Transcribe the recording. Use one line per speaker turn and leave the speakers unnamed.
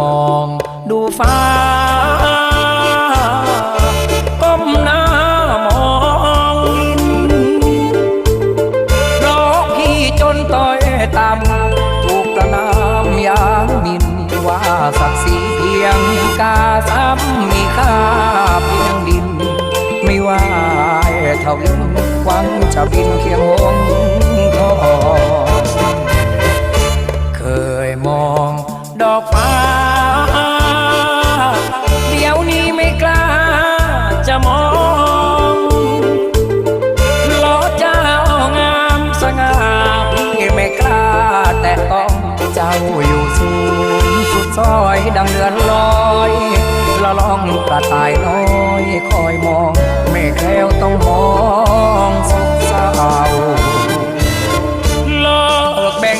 มองดูฟ้า ก้มหน้ามองดินเพราะพี่จนต้อยต่ำถูกประนามยามมินว่าศักดิ์ศรีเพียงกาซ้ำมีค่าเพียงดิน ไม่ว่าเท่าลินหวังจะบินเคียงหงทองเคยมองดอกฟ้า กล้าจะมองเพราะเจ้างามสง่าพี่ไม่กล้าแต่ต้องเจ้าอยู่สูงสุดซอยดังเดือนลอยละล่องกระต่ายน้อยขอ